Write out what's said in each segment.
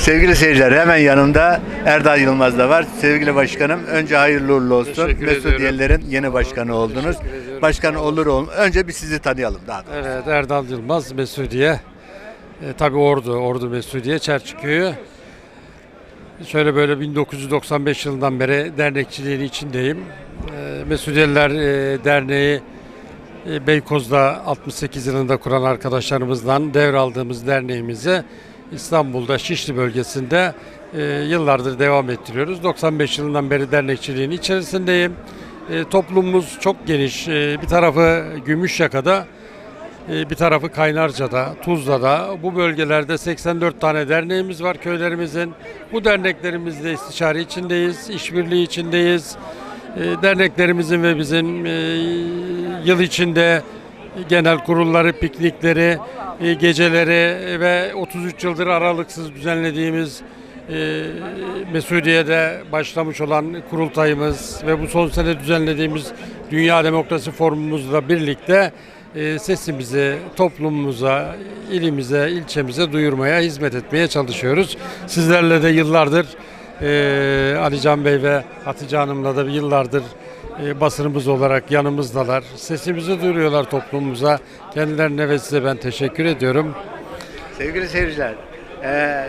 Sevgili seyirciler hemen yanımda Erdal Yılmaz da var. Sevgili başkanım önce hayırlı uğurlu olsun. Teşekkür. Mesudiye'lerin yeni başkanı oldunuz. Başkan olur ol. Önce bir sizi tanıyalım daha doğrusu. Evet Erdal Yılmaz Mesudiye. E, tabii Ordu, Ordu Mesudiye, Çerçiköy'ü. Şöyle böyle 1995 yılından beri dernekçiliğin içindeyim. E, Mesudiyeliler e, Derneği e, Beykoz'da 68 yılında kuran arkadaşlarımızdan devraldığımız derneğimizi İstanbul'da Şişli bölgesinde e, yıllardır devam ettiriyoruz. 95 yılından beri dernekçiliğin içerisindeyim. E, toplumumuz çok geniş. E, bir tarafı Gümüşyaka'da, e, bir tarafı Kaynarca'da, Tuzla'da. Bu bölgelerde 84 tane derneğimiz var köylerimizin. Bu derneklerimizde istişare içindeyiz, işbirliği içindeyiz. E, Derneklerimizin ve bizim e, yıl içinde genel kurulları, piknikleri, e, geceleri ve 33 yıldır aralıksız düzenlediğimiz e, Mesudiye'de başlamış olan kurultayımız ve bu son sene düzenlediğimiz Dünya Demokrasi Forumumuzla birlikte e, sesimizi toplumumuza, ilimize, ilçemize duyurmaya, hizmet etmeye çalışıyoruz. Sizlerle de yıllardır Ali Can Bey ve Hatice Hanım'la da yıllardır e, basınımız olarak yanımızdalar. Sesimizi duyuruyorlar toplumumuza. Kendilerine ve size ben teşekkür ediyorum. Sevgili seyirciler e,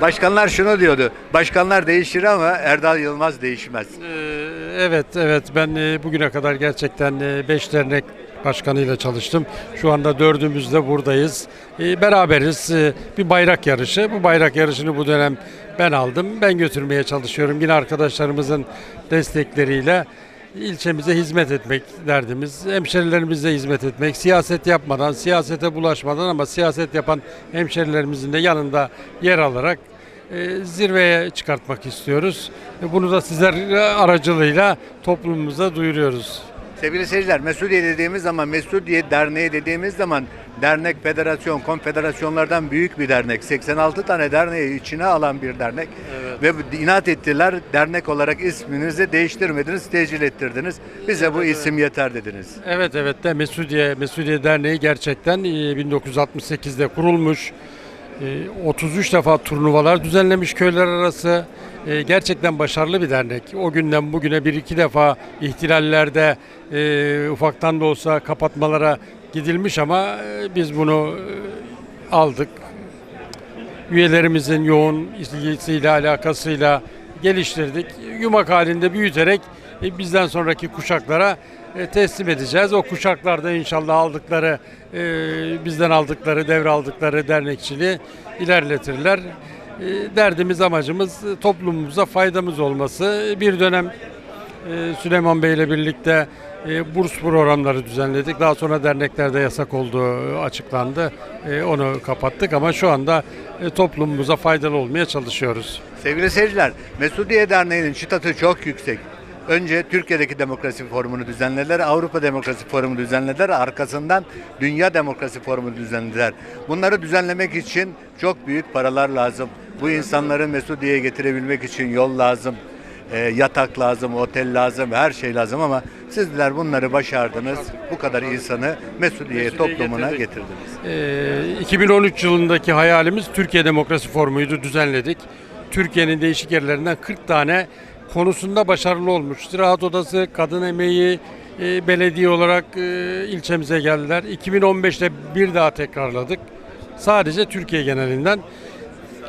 başkanlar şunu diyordu. Başkanlar değişir ama Erdal Yılmaz değişmez. Ee, Evet, evet. Ben e, bugüne kadar gerçekten 5 dernek başkanıyla çalıştım. Şu anda dördümüz de buradayız. E, Beraberiz. E, Bir bayrak yarışı. Bu bayrak yarışını bu dönem ben aldım. Ben götürmeye çalışıyorum. Yine arkadaşlarımızın destekleriyle ilçemize hizmet etmek derdimiz. Hemşerilerimize hizmet etmek. Siyaset yapmadan, siyasete bulaşmadan ama siyaset yapan hemşerilerimizin de yanında yer alarak e, zirveye çıkartmak istiyoruz. E, Bunu da sizler aracılığıyla toplumumuza duyuruyoruz. Sevgili seyirciler Mesudiye dediğimiz zaman Mesudiye Derneği dediğimiz zaman dernek, federasyon, konfederasyonlardan büyük bir dernek. 86 tane derneği içine alan bir dernek. Ve bu- inat ettiler dernek olarak isminizi değiştirmediniz, tecil ettirdiniz. Bize bu isim yeter dediniz. Evet evet de Mesudiye, Mesudiye Derneği gerçekten e, 1968'de kurulmuş. E, 33 defa turnuvalar düzenlemiş köyler arası. E, Gerçekten başarılı bir dernek. O günden bugüne bir iki defa ihtilallerde e, ufaktan da olsa kapatmalara gidilmiş ama e, biz bunu e, aldık. Üyelerimizin yoğun ilgisiyle, alakasıyla geliştirdik. Yumak halinde büyüterek e, bizden sonraki kuşaklara teslim edeceğiz. O kuşaklarda inşallah aldıkları, bizden aldıkları, devraldıkları dernekçiliği ilerletirler. Derdimiz, amacımız toplumumuza faydamız olması. Bir dönem Süleyman Bey ile birlikte e, burs programları düzenledik. Daha sonra derneklerde yasak olduğu açıklandı. E, Onu kapattık ama şu anda e, toplumumuza faydalı olmaya çalışıyoruz. Sevgili seyirciler, Mesudiye Derneği'nin çıtatı çok yüksek. Önce Türkiye'deki demokrasi forumunu düzenlediler, Avrupa Demokrasi Forumu düzenlediler, arkasından Dünya Demokrasi Forumu düzenlediler. Bunları düzenlemek için çok büyük paralar lazım. Bu insanları Mesudiye'ye getirebilmek için yol lazım, e, yatak lazım, otel lazım, her şey lazım ama sizler bunları başardınız. Bu kadar insanı Mesudiye Mesudiye'ye toplumuna getirdiniz. E, 2013 yılındaki hayalimiz Türkiye Demokrasi Forumu'ydu, düzenledik. Türkiye'nin değişik yerlerinden 40 tane konusunda başarılı olmuş. Ziraat Odası, Kadın Emeği, e, belediye olarak e, ilçemize geldiler. 2015'te bir daha tekrarladık. Sadece Türkiye genelinden.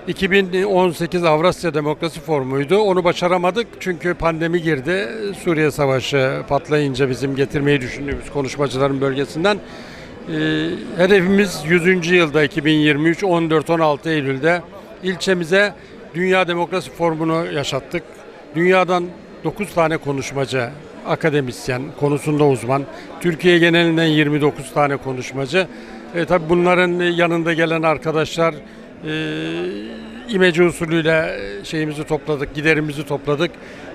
2018 Avrasya Demokrasi Forumu'ydu. Onu başaramadık çünkü pandemi girdi. Suriye Savaşı patlayınca bizim getirmeyi düşündüğümüz konuşmacıların bölgesinden. Ee, hedefimiz 100. yılda 2023 14-16 Eylül'de ilçemize Dünya Demokrasi Forumu'nu yaşattık. Dünyadan 9 tane konuşmacı, akademisyen, konusunda uzman, Türkiye genelinden 29 tane konuşmacı. E, tabii bunların yanında gelen arkadaşlar e, imece usulüyle şeyimizi topladık, giderimizi topladık.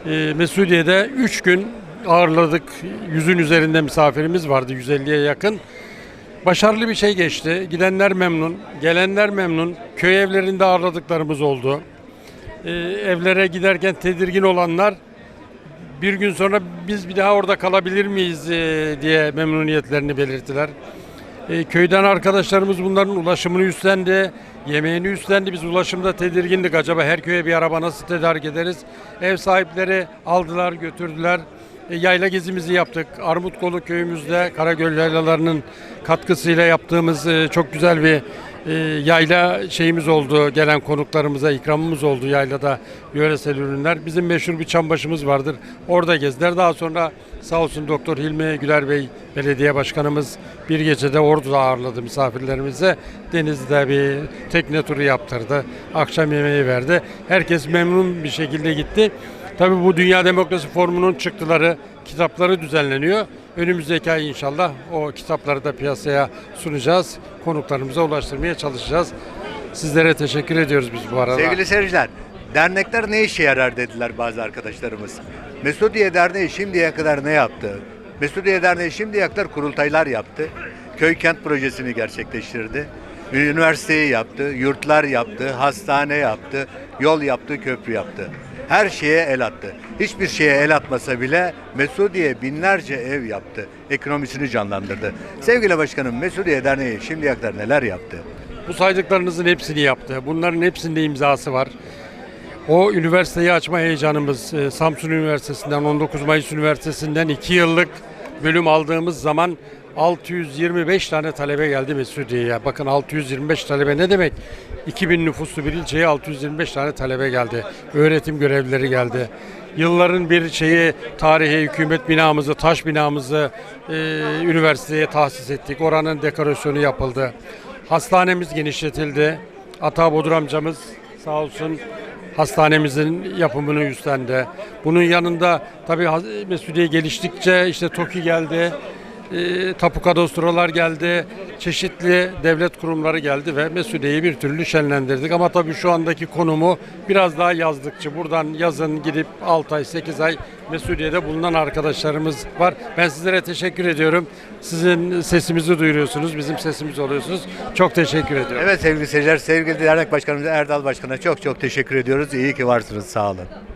E, Mesudiye'de 3 gün ağırladık. Yüzün üzerinde misafirimiz vardı, 150'ye yakın. Başarılı bir şey geçti. Gidenler memnun, gelenler memnun. Köy evlerinde ağırladıklarımız oldu. Ee, evlere giderken tedirgin olanlar bir gün sonra biz bir daha orada kalabilir miyiz e, diye memnuniyetlerini belirttiler. E, köyden arkadaşlarımız bunların ulaşımını üstlendi, yemeğini üstlendi. Biz ulaşımda tedirgindik. Acaba her köye bir araba nasıl tedarik ederiz? Ev sahipleri aldılar, götürdüler. E, yayla gezimizi yaptık. Armutkolu köyümüzde Karagöl yaylalarının katkısıyla yaptığımız e, çok güzel bir e, yayla şeyimiz oldu. Gelen konuklarımıza ikramımız oldu yaylada yöresel ürünler. Bizim meşhur bir çambaşımız vardır. Orada gezdiler. Daha sonra sağ olsun Doktor Hilmi Güler Bey belediye başkanımız bir gecede Ordu'da ağırladı misafirlerimize. Denizde bir tekne turu yaptırdı. Akşam yemeği verdi. Herkes memnun bir şekilde gitti. Tabii bu Dünya Demokrasi Forumu'nun çıktıları, kitapları düzenleniyor. Önümüzdeki ay inşallah o kitapları da piyasaya sunacağız. Konuklarımıza ulaştırmaya çalışacağız. Sizlere teşekkür ediyoruz biz bu arada. Sevgili seyirciler, dernekler ne işe yarar dediler bazı arkadaşlarımız. Mesudiye Derneği şimdiye kadar ne yaptı? Mesudiye Derneği şimdiye kadar kurultaylar yaptı. Köy kent projesini gerçekleştirdi. Üniversiteyi yaptı, yurtlar yaptı, hastane yaptı, yol yaptı, köprü yaptı. Her şeye el attı. Hiçbir şeye el atmasa bile Mesudiye binlerce ev yaptı. Ekonomisini canlandırdı. Sevgili başkanım Mesudiye Derneği şimdiye kadar neler yaptı? Bu saydıklarınızın hepsini yaptı. Bunların hepsinde imzası var. O üniversiteyi açma heyecanımız e, Samsun Üniversitesi'nden 19 Mayıs Üniversitesi'nden 2 yıllık bölüm aldığımız zaman 625 tane talebe geldi Mesudiye'ye. Bakın 625 talebe ne demek? 2000 nüfuslu bir ilçeye 625 tane talebe geldi. Öğretim görevlileri geldi. Yılların bir şeyi tarihi hükümet binamızı, taş binamızı e, üniversiteye tahsis ettik. Oranın dekorasyonu yapıldı. Hastanemiz genişletildi. Ata Bodur amcamız sağ olsun hastanemizin yapımını üstlendi. Bunun yanında tabii Mesudiye geliştikçe işte TOKİ geldi, e, tapu kadastrolar geldi, çeşitli devlet kurumları geldi ve Mesudiye'yi bir türlü şenlendirdik. Ama tabii şu andaki konumu biraz daha yazdıkçı. Buradan yazın gidip 6 ay 8 ay Mesudiye'de bulunan arkadaşlarımız var. Ben sizlere teşekkür ediyorum. Sizin sesimizi duyuruyorsunuz, bizim sesimiz oluyorsunuz. Çok teşekkür ediyorum. Evet sevgili seyirciler, sevgili dernek başkanımız Erdal Başkan'a çok çok teşekkür ediyoruz. İyi ki varsınız, sağ olun.